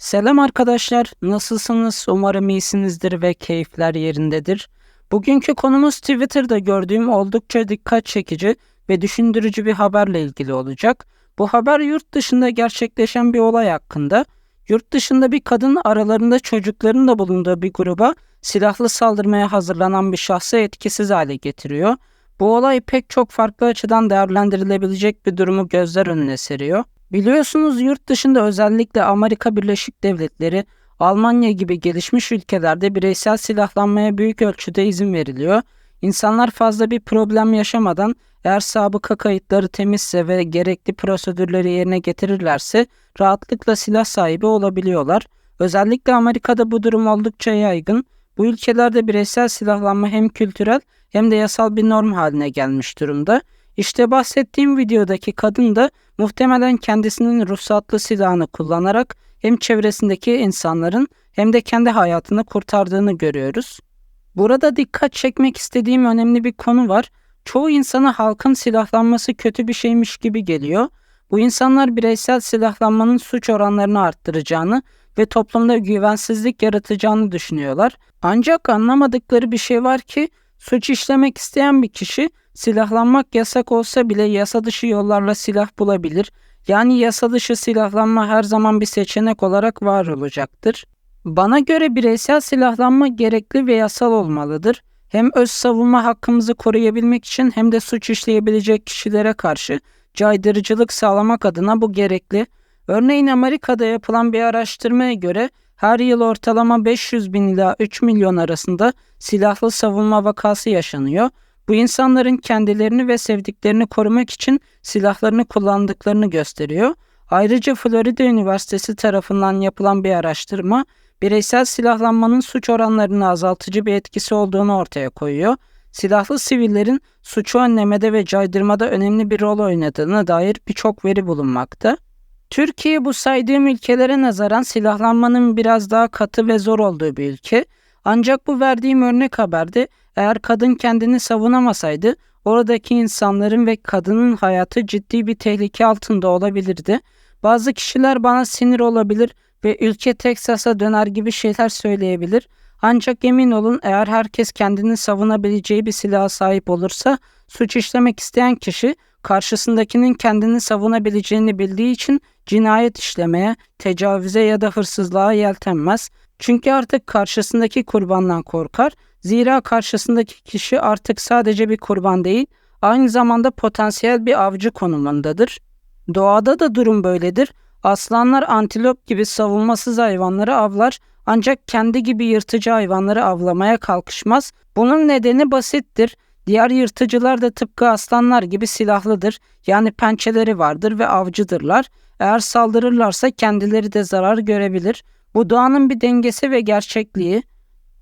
Selam arkadaşlar, nasılsınız? Umarım iyisinizdir ve keyifler yerindedir. Bugünkü konumuz Twitter'da gördüğüm oldukça dikkat çekici ve düşündürücü bir haberle ilgili olacak. Bu haber yurt dışında gerçekleşen bir olay hakkında. Yurt dışında bir kadın aralarında çocukların da bulunduğu bir gruba silahlı saldırmaya hazırlanan bir şahsı etkisiz hale getiriyor. Bu olay pek çok farklı açıdan değerlendirilebilecek bir durumu gözler önüne seriyor. Biliyorsunuz yurt dışında özellikle Amerika Birleşik Devletleri, Almanya gibi gelişmiş ülkelerde bireysel silahlanmaya büyük ölçüde izin veriliyor. İnsanlar fazla bir problem yaşamadan eğer sabıka kayıtları temizse ve gerekli prosedürleri yerine getirirlerse rahatlıkla silah sahibi olabiliyorlar. Özellikle Amerika'da bu durum oldukça yaygın. Bu ülkelerde bireysel silahlanma hem kültürel hem de yasal bir norm haline gelmiş durumda. İşte bahsettiğim videodaki kadın da muhtemelen kendisinin ruhsatlı silahını kullanarak hem çevresindeki insanların hem de kendi hayatını kurtardığını görüyoruz. Burada dikkat çekmek istediğim önemli bir konu var. Çoğu insana halkın silahlanması kötü bir şeymiş gibi geliyor. Bu insanlar bireysel silahlanmanın suç oranlarını arttıracağını ve toplumda güvensizlik yaratacağını düşünüyorlar. Ancak anlamadıkları bir şey var ki suç işlemek isteyen bir kişi silahlanmak yasak olsa bile yasa dışı yollarla silah bulabilir. Yani yasa dışı silahlanma her zaman bir seçenek olarak var olacaktır. Bana göre bireysel silahlanma gerekli ve yasal olmalıdır. Hem öz savunma hakkımızı koruyabilmek için hem de suç işleyebilecek kişilere karşı caydırıcılık sağlamak adına bu gerekli. Örneğin Amerika'da yapılan bir araştırmaya göre her yıl ortalama 500 bin ila 3 milyon arasında silahlı savunma vakası yaşanıyor. Bu insanların kendilerini ve sevdiklerini korumak için silahlarını kullandıklarını gösteriyor. Ayrıca Florida Üniversitesi tarafından yapılan bir araştırma bireysel silahlanmanın suç oranlarını azaltıcı bir etkisi olduğunu ortaya koyuyor. Silahlı sivillerin suçu önlemede ve caydırmada önemli bir rol oynadığına dair birçok veri bulunmakta. Türkiye bu saydığım ülkelere nazaran silahlanmanın biraz daha katı ve zor olduğu bir ülke. Ancak bu verdiğim örnek haberde eğer kadın kendini savunamasaydı oradaki insanların ve kadının hayatı ciddi bir tehlike altında olabilirdi. Bazı kişiler bana sinir olabilir ve ülke Teksas'a döner gibi şeyler söyleyebilir. Ancak emin olun eğer herkes kendini savunabileceği bir silaha sahip olursa suç işlemek isteyen kişi karşısındakinin kendini savunabileceğini bildiği için cinayet işlemeye, tecavüze ya da hırsızlığa yeltenmez. Çünkü artık karşısındaki kurbandan korkar. Zira karşısındaki kişi artık sadece bir kurban değil, aynı zamanda potansiyel bir avcı konumundadır. Doğada da durum böyledir. Aslanlar antilop gibi savunmasız hayvanları avlar ancak kendi gibi yırtıcı hayvanları avlamaya kalkışmaz. Bunun nedeni basittir. Diğer yırtıcılar da tıpkı aslanlar gibi silahlıdır. Yani pençeleri vardır ve avcıdırlar. Eğer saldırırlarsa kendileri de zarar görebilir. Bu doğanın bir dengesi ve gerçekliği.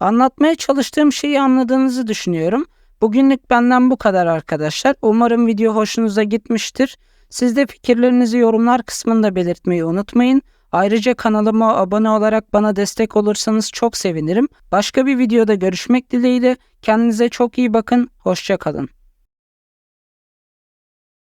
Anlatmaya çalıştığım şeyi anladığınızı düşünüyorum. Bugünlük benden bu kadar arkadaşlar. Umarım video hoşunuza gitmiştir. Siz de fikirlerinizi yorumlar kısmında belirtmeyi unutmayın. Ayrıca kanalıma abone olarak bana destek olursanız çok sevinirim. Başka bir videoda görüşmek dileğiyle. Kendinize çok iyi bakın. Hoşçakalın.